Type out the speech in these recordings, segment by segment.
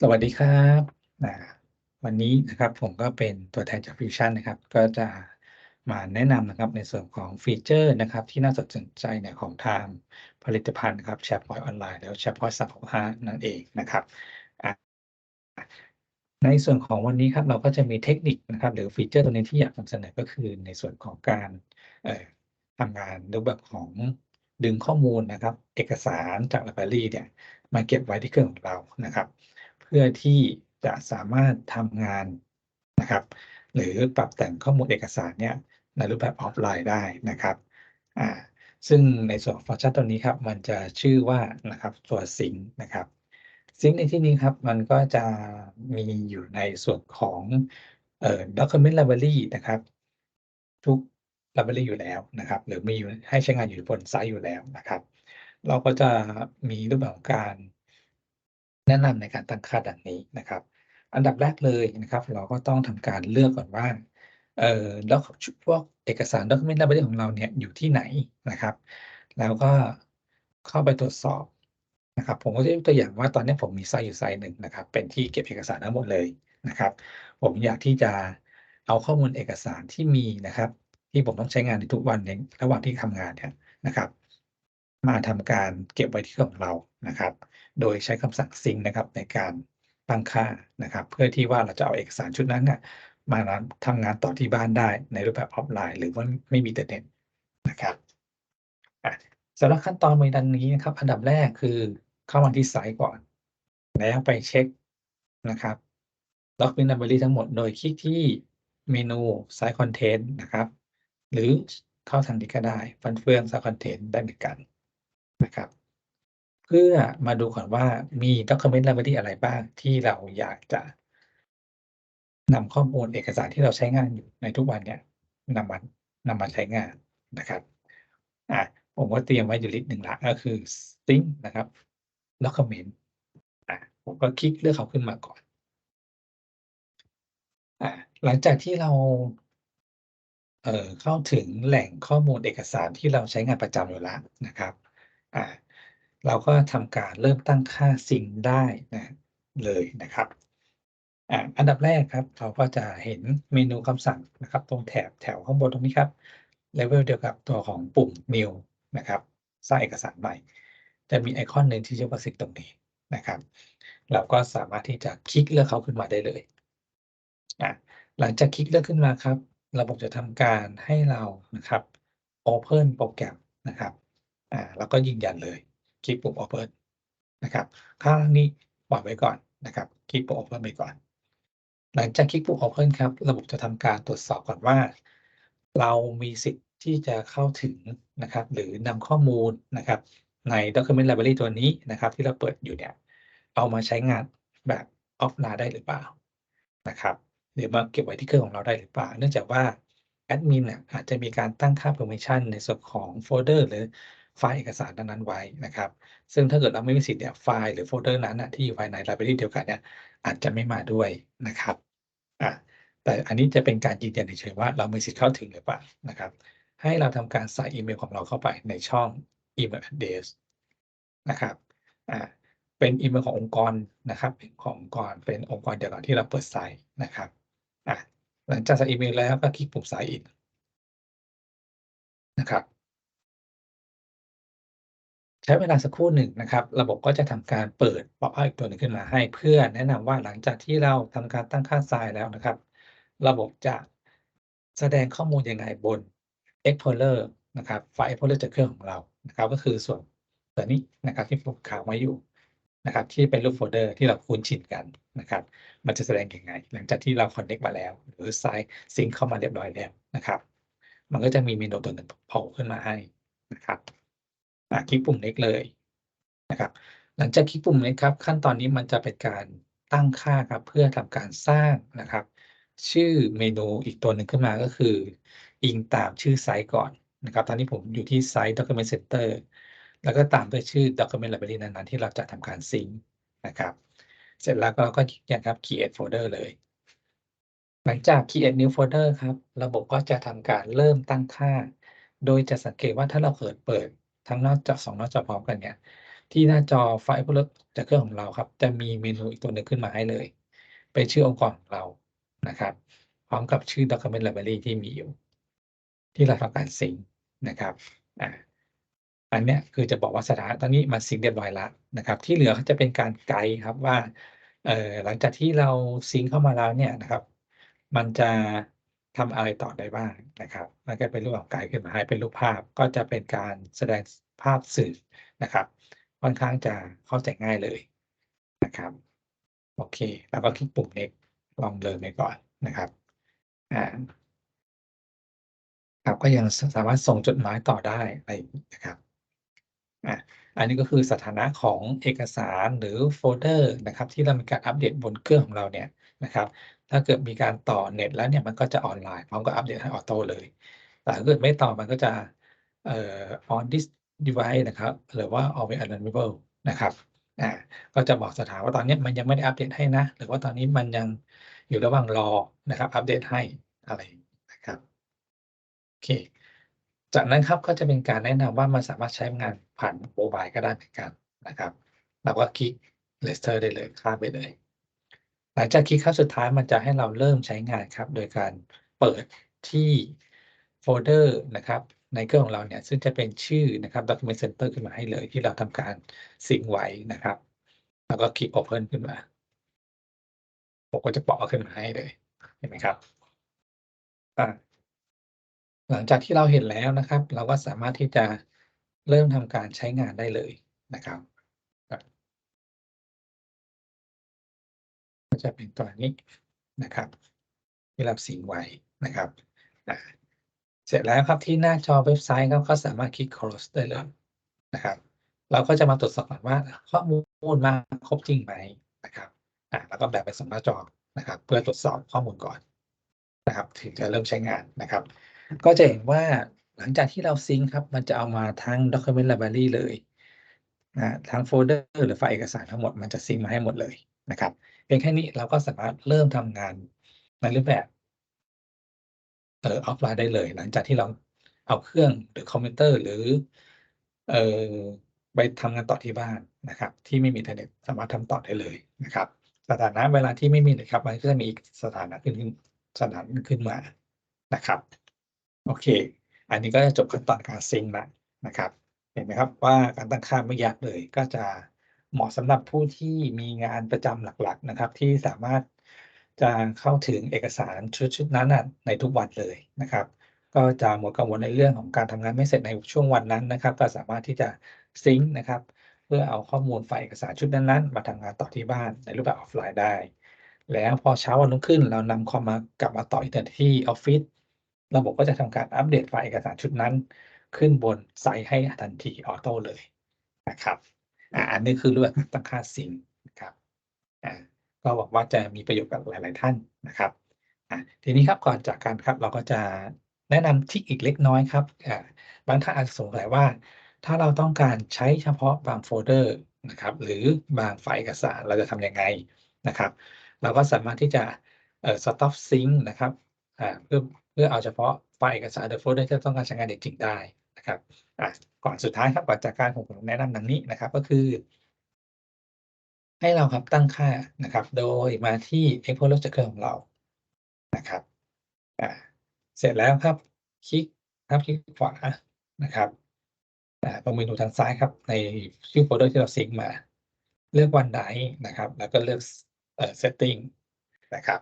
สวัสดีครับอ่าวันนี้นะครับผมก็เป็นตัวแทนจาก Fusion นะครับ ก็จะมาแนะนำนะครับในส่วนของฟีเจอร์นะครับ ที่น่าสนใจเนี่ยของทางผลิตภัณฑ์ครับ SharePoint ออนไลน์แล้ว SharePoint 365นั่นเองนะครับ ในส่วนของวันนี้ครับเราก็จะมีเทคนิคนะครับ หรือฟีเจอร์ตัวนี้ที่อยากนำเสนอก็คือในส่วนของการทำงานรูปแบบของดึงข้อมูลนะครับ เอกสารจากไลบรารีเนี่ยมาเก็บไว้ที่เครื่องของเรานะครับ พื่อที่จะสามารถทำงานนะครับ หรือปรับแต่งข้อมูลเอกสารเนี่ยในรูปแบบออฟไลน์ได้นะครับอ่าซึ่งในส่วนฟังก์ชันตัวนี้ครับ มันจะชื่อว่านะครับตัวซิงนะครับซิงในที่นี้ครับ มันก็จะมีอยู่ในส่วนของเอ่อ Document Library นะครับ ทุก Library อยู่แล้วนะครับ หรือมีอยู่ให้ใช้งานอยู่บนไซต์อยู่แล้วนะครับ เราก็จะมีรูปแบบของการ แนะนำในการตั้งค่าดังนี้นะครับ อันดับแรกเลยนะครับ เราก็ต้องทำการเลือกก่อนว่าเอ่อ doc ชุพวกเอกสาร Document Library ของเราเนี่ยอยู่ที่ไหนนะครับ แล้วก็เข้าไปตรวจสอบนะครับ ผมก็จะยกตัวอย่างว่าตอนนี้ผมมีไซต์อยู่ไซต์หนึ่งนะครับ เป็นที่เก็บเอกสารทั้งหมดเลยนะครับ ผมอยากที่จะเอาข้อมูลเอกสารที่มีนะครับ ที่ผมต้องใช้งานในทุกวันในระหว่างที่ทำงานเนี่ยนะครับ มาทำการเก็บไว้ที่เครื่องของเรานะครับ โดยใช้คำสั่งซิงค์นะครับในการตั้งค่านะครับ เพื่อที่ว่าเราจะเอาเอกสารชุดนั้นน่ะมาทำงานต่อที่บ้านได้ในรูปแบบออฟไลน์ หรือว่าไม่มีอินเทอร์เน็ตนะครับสำหรับขั้นตอนมีดังนี้นะครับ อันดับแรกคือเข้ามาที่ไซต์ก่อน แล้วไปเช็กนะครับ Document Library ทั้งหมดโดยคลิกที่เมนู Site Content นะครับ หรือเข้าทางนี้ก็ได้ฟันเฟือง Site Content ได้เหมือนกัน นะครับ เพื่อมาดูก่อนว่ามี Document Library อะไรบ้างที่เราอยากจะนำข้อมูลเอกสารที่เราใช้งานอยู่ในทุกวันเนี่ยนำมานำมาใช้งานนะครับอ่าผมก็เตรียมไว้อยู่ลิสต์หนึ่งละก็คือ Sync นะครับ Document อ่าผมก็คลิกเลือกเขาขึ้นมาก่อนอ่าหลังจากที่เราเอ่อเข้าถึงแหล่งข้อมูลเอกสารที่เราใช้งานประจำอยู่แล้วนะครับ อ่าเราก็ทำการเริ่มตั้งค่าซิงได้นะเลยนะครับอ่าอันดับแรกครับ เราก็จะเห็นเมนูคำสั่งนะครับ ตรงแถบแถวข้างบนตรงนี้ครับเลเวลเดียวกับตัวของปุ่ม New นะครับสร้างเอกสารใหม่ จะมีไอคอนหนึ่งที่ชื่อว่า Sync ตรงนี้นะครับ เราก็สามารถที่จะคลิกเลือกเขาขึ้นมาได้เลยอ่าหลังจากคลิกเลือกขึ้นมาครับ ระบบจะทำการให้เรานะครับ Open โปรแกรมนะครับ อ่าแล้วก็ยืนยันเลยคลิกปุ่ม Open นะครับข้างล่างนี้ปล่อยไว้ก่อนนะครับคลิกปุ่ม Open ไปก่อน หลังจากคลิกปุ่ม Open ครับ ระบบจะทำการตรวจสอบก่อนว่า เรามีสิทธิ์ที่จะเข้าถึงนะครับ หรือนำข้อมูลนะครับใน Document Library ตัวนี้นะครับ ที่เราเปิดอยู่เนี่ยเอามาใช้งานแบบออฟไลน์ได้หรือเปล่านะครับ หรือมาเก็บไว้ที่เครื่องของเราได้หรือเปล่า เนื่องจากว่าแอดมินเนี่ยอาจจะมีการตั้งค่า permission ในส่วนของโฟลเดอร์หรือ ไฟล์เอกสารนั้นๆไว้นะครับ ซึ่งถ้าเกิดเราไม่มีสิทธิ์เนี่ยไฟล์หรือโฟลเดอร์นั้นนะที่อยู่ภายใน Library เดียวกันเนี่ยอาจจะไม่มาด้วยนะครับอ่าแต่อันนี้จะเป็นการยืนยันเฉยๆว่าเรามีสิทธิ์เข้าถึงหรือเปล่านะครับ ให้เราทำการใส่อีเมลของเราเข้าไปในช่อง Email Address นะครับอ่าเป็นอีเมลขององค์กรนะครับเป็นขององค์กรเป็นองค์กรเดียวกับที่เราเปิดไซต์นะครับอ่าหลังจากใส่อีเมลแล้วก็คลิกปุ่ม Sign in นะครับ ช้เวลาสักครู่หนึ่งนะครับ ระบบก็จะทำการเปิด pop-up อีกตัวหนึ่งขึ้นมาให้ เพื่อแนะนำว่าหลังจากที่เราทำการตั้งค่าไซล์แล้วนะครับ ระบบจะแสดงข้อมูลยังไงบน Explorer นะครับไฟล์ Explorer จากเครื่องของเรานะครับ ก็คือส่วนตัวนี้นะครับที่ผมค้างไว้อยู่นะครับ ที่เป็นรูปโฟลเดอร์ที่เราคุ้นชินกันนะครับ มันจะแสดงยังไง หลังจากที่เรา connect มาแล้ว หรือ Sign Sync เข้ามาเรียบร้อยแล้วนะครับ มันก็จะมีเมนูตัวหนึ่งโผล่ขึ้นมาให้นะครับ คลิกปุ่ม Next เลยนะครับ หลังจากคลิกปุ่ม Next ครับ ขั้นตอนนี้มันจะเป็นการตั้งค่าครับเพื่อทำการสร้างนะครับ ชื่อเมนูอีกตัวหนึ่งขึ้นมาก็คือ อิงตามชื่อไซต์ก่อนนะครับ ตอนนี้ผมอยู่ที่ไซต์ Document Center แล้วก็ตามด้วยชื่อ Document Library นั้นๆที่เราจะทำการซิงค์นะครับ เสร็จแล้วเราก็เนี่ยครับ Create Folder เลย หลังจาก Create New Folder ครับ ระบบก็จะทำการเริ่มตั้งค่า โดยจะสังเกตว่าถ้าเราเกิดเปิด ทั้งหน้าจอ2หน้าจอพร้อมกันเนี่ยที่หน้าจอไฟล์ Product จากเครื่องของเราครับ จะมีเมนูอีกตัวหนึ่งขึ้นมาให้เลย เป็นชื่อองค์กรของเรานะครับ พร้อมกับชื่อ Document Library ที่มีอยู่ ที่เราทำการซิงก์นะครับอ่าอันเนี้ยคือจะบอกว่าสถานะตอนนี้มันซิงก์เรียบร้อยแล้วนะครับ ที่เหลือจะเป็นการไกด์ครับว่าเอ่อหลังจากที่เราซิงก์เข้ามาแล้วเนี่ยนะครับ มันจะ ทำอะไรต่อได้บ้างนะครับ มันก็เป็นรูปแบบไกด์ขึ้นมาให้เป็นรูปภาพก็จะเป็นการแสดงภาพสื่อนะครับ ค่อนข้างจะเข้าใจง่ายเลยนะครับ โอเค แล้วก็คลิกปุ่ม next ลองเดินไปก่อนนะครับอ่าครับก็ยังสามารถส่งจดหมายต่อได้อะไรนะครับอ่าอันนี้ก็คือสถานะของเอกสารหรือโฟลเดอร์นะครับ ที่เรามีการอัปเดตบนเครื่องของเราเนี่ยนะครับ ถ้าเกิดมีการต่อเน็ตแล้วเนี่ยมันก็จะออนไลน์พร้อมกับอัปเดตให้ออโต้เลย แต่ถ้าเกิดไม่ต่อมันก็จะเอ่อ on this device นะครับหรือว่า always available นะครับอ่าก็จะบอกสถานว่าตอนนี้มันยังไม่ได้อัปเดตให้นะ หรือว่าตอนนี้มันยังอยู่ระหว่างรอนะครับ อัปเดตให้อะไรนะครับโอเคจากนั้นครับก็จะเป็นการแนะนำว่ามันสามารถใช้งานผ่านโมบายก็ได้เหมือนกันนะครับเราก็คลิก register ได้เลยข้ามไปเลย ลังจากคลิกครั้งสุดท้ายมันจะให้เราเริ่มใช้งานครับ โดยการเปิดที่โฟลเดอร์นะครับในเครื่องของเราเนี่ยซึ่งจะเป็นชื่อนะครับ Document Center ขึ้นมาให้เลยที่เราทำการซิงไว้นะครับ แล้วก็คลิก open ขึ้นมาผมก็จะเปาะขึ้นมาให้เลยเห็นไหมครับ?หลังจากที่เราเห็นแล้วนะครับ เราก็สามารถที่จะเริ่มทำการใช้งานได้เลยนะครับ ก็จะเป็นตัวนี้นะครับที่เราซิงไว้นะครับเสร็จแล้วครับที่หน้าจอเว็บไซต์ครับก็สามารถคลิก close ได้เลยนะครับ เราก็จะมาตรวจสอบก่อนว่าข้อมูลมาครบจริงไหมนะครับอาแล้วก็แบ่งเป็น2หน้าจอนะครับ เพื่อตรวจสอบข้อมูลก่อนนะครับ ถึงจะเริ่มใช้งานนะครับ ก็จะเห็นว่าหลังจากที่เราซิงก์ครับ มันจะเอามาทั้ง Document Library เลยนะทั้งโฟลเดอร์หรือไฟล์เอกสารทั้งหมดมันจะซิงก์มาให้หมดเลยนะครับ พียงแค่นี้เราก็สามารถเริ่มทำงานในรูปแบบเอ่อออฟไลน์ได้เลย หลังจากที่เราเอาเครื่องหรือคอมพิวเตอร์หรือเอ่อไปทำงานต่อที่บ้านนะครับ ที่ไม่มีอินเทอร์เน็ตสามารถทำต่อได้เลยนะครับ สถานะเวลาที่ไม่มีเน็ตครับมันก็จะมีอีกสถานะขึ้นสถานะขึ้นมานะครับ โอเค อันนี้ก็จะจบขั้นตอนการซิงก์แล้วนะครับ เห็นไหมครับว่าการตั้งค่าไม่ยากเลยก็จะ เหมาะสำหรับผู้ที่มีงานประจำหลักๆนะครับ ที่สามารถจะเข้าถึงเอกสารชุดๆนั้นนะในทุกวันเลยนะครับ ก็จะหมดกังวลในเรื่องของการทำงานไม่เสร็จในช่วงวันนั้นนะครับ ก็สามารถที่จะซิงก์นะครับ เพื่อเอาข้อมูลไฟล์เอกสารชุดนั้นๆ มาทำงานต่อที่บ้านในรูปแบบออฟไลน์ได้ แล้วพอเช้าวันรุ่งขึ้น เรานำคอมมากลับมาต่ออินเทอร์เน็ตที่ออฟฟิศระบบก็จะทำการอัปเดตไฟล์เอกสารชุดนั้น ขึ้นบนไซต์ให้ทันทีออโต้เลยนะครับ อันนี้คือเรูปแบบการตั้งค่าซิงนะครับอก็หวังว่าจะมีประโยชน์กับหลาย ๆ ท่านนะครับทีนี้ครับก่อนจากกันครับเราก็จะแนะนำทริกอีกเล็กน้อยครับบางท่านอาจจะสงสัยว่า ถ้าเราต้องการใช้เฉพาะบางโฟลเดอร์นะครับ หรือบางไฟล์เอกสารเราจะทำยังไงนะครับ เราก็สามารถที่จะเอ่อ stop sync นะครับเพื่อเพื่อเอาเฉพาะไฟล์เอกสารหรือโฟลเดอร์ที่ต้องการใช้งานจริงๆได้นะครับ อาก่อนสุดท้ายครับก่อนจากกันผมแนะนำดังนี้นะครับ ก็คือ ให้เราครับตั้งค่านะครับ โดยมาที่ Explorer จากเครื่องของเรานะครับอาเสร็จแล้วครับ คลิกครับคลิกขวานะครับตรงเมนูทางซ้ายครับ ในชื่อโฟลเดอร์ที่เราซิงมา เลือกวันไหนนะครับ แล้วก็เลือกเอ่อ setting นะครับ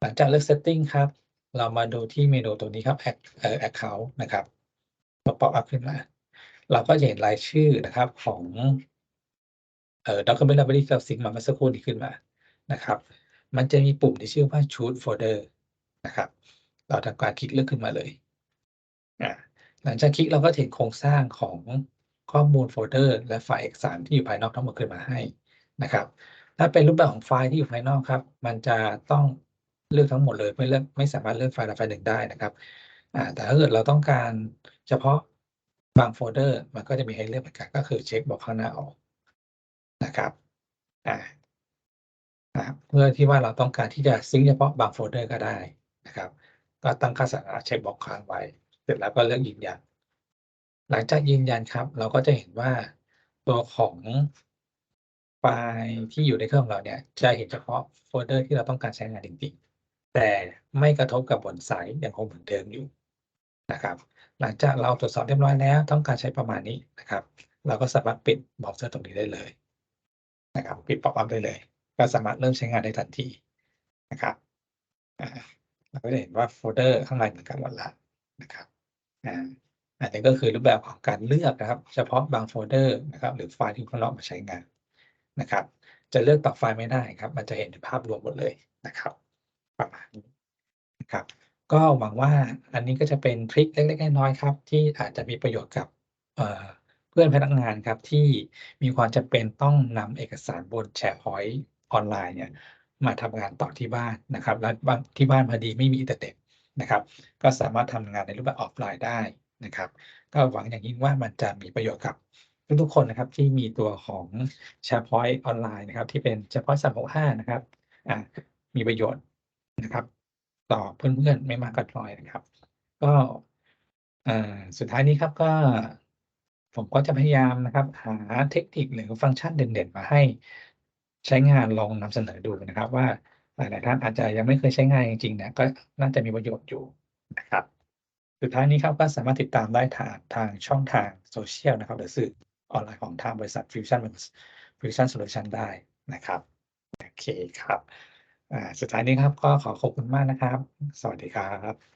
หลังจากเลือก setting ครับ เรามาดูที่เมนูตรงนี้ครับ Acc เอ่อ account นะครับ พอ pop up ขึ้นมา เราก็จะเห็นรายชื่อนะครับของเอ่อ Document Library ที่เราซิงมาเมื่อสักครู่นี้ขึ้นมานะครับ มันจะมีปุ่มที่ชื่อว่า Choose Folder นะครับ เราทำการคลิกเลือกขึ้นมาเลยอาหลังจากคลิกเราก็เห็นโครงสร้างของข้อมูลโฟลเดอร์ และไฟล์เอกสารที่อยู่ภายนอกทั้งหมดขึ้นมาให้นะครับ ถ้าเป็นรูปแบบของไฟล์ที่อยู่ภายนอกครับ มันจะต้องเลือกทั้งหมดเลยไม่เลือกไม่สามารถเลือกไฟล์ใดไฟล์หนึ่งได้นะครับอ่าแต่ถ้าเกิดเราต้องการ เฉพาะบางโฟลเดอร์มันก็จะมีให้เลือกเหมือนกันก็คือเช็กบ็อกข้างหน้าออกนะครับอานะเพื่อที่ว่าเราต้องการที่จะซิงเฉพาะบางโฟลเดอร์ก็ได้นะครับ ก็ตั้งค่าสถานะเช็กบ็อกค้างไว้ เสร็จแล้วก็เลือกยืนยัน หลังจากยืนยันครับ เราก็จะเห็นว่าตัวของไฟล์ที่อยู่ในเครื่องของเราเนี่ย จะเห็นเฉพาะโฟลเดอร์ที่เราต้องการใช้งานจริงๆแต่ไม่กระทบกับบนไซต์ยังคงเหมือนเดิมอยู่ นะครับ หลังจากเราตรวจสอบเรียบร้อยแล้ว ต้องการใช้ประมาณนี้นะครับ เราก็สามารถปิดบราว์เซอร์ตรงนี้ได้เลยนะครับ ปิด pop-up ได้เลย ก็สามารถเริ่มใช้งานได้ทันทีนะครับเราก็จะเห็นว่าโฟลเดอร์ข้างในเหมือนกันหมดแล้วนะครับอันนี้ก็คือรูปแบบของการเลือกนะครับ เฉพาะบางโฟลเดอร์นะครับหรือไฟล์ที่คุณเราเอามาใช้งานนะครับ จะเลือกตัดไฟล์ไม่ได้ครับ มันจะเห็นภาพรวมหมดเลยนะครับ ประมาณนี้นะครับ ก็หวังว่าอันนี้ก็จะเป็นทริกเล็กๆน้อยๆครับ ที่อาจจะมีประโยชน์กับเพื่อนพนักงานครับที่มีความจำเป็นต้องนำเอกสารบน SharePoint ออนไลน์เนี่ยมาทำงานต่อที่บ้านนะครับ แล้วที่บ้านพอดีไม่มีอินเทอร์เน็ตนะครับ ก็สามารถทำงานในรูปแบบออฟไลน์ได้นะครับ ก็หวังอย่างยิ่งว่ามันจะมีประโยชน์กับทุกๆคนนะครับที่มีตัวของ SharePoint ออนไลน์นะครับ ที่เป็น SharePoint 365 นะครับมีประโยชน์นะครับ ต่อเพื่อนๆไม่มากก็น้อยนะครับ ก็สุดท้ายนี้ครับก็ผมก็จะพยายามนะครับ หาเทคนิคหรือฟังก์ชันเด่นๆ มาให้ใช้งานลองนำเสนอดูนะครับ ว่าหลายๆท่านอาจจะยังไม่เคยใช้งานจริงๆเนี่ยก็น่าจะมีประโยชน์อยู่นะครับ สุดท้ายนี้ครับก็สามารถติดตามได้ทางทางช่องทาง Social นะครับ หรือสื่อออนไลน์ของทางบริษัท Fusion Fusion Solution ได้นะครับ โอเคครับ สุดท้ายนี้ครับ ก็ขอขอบคุณมากนะครับ สวัสดีครับ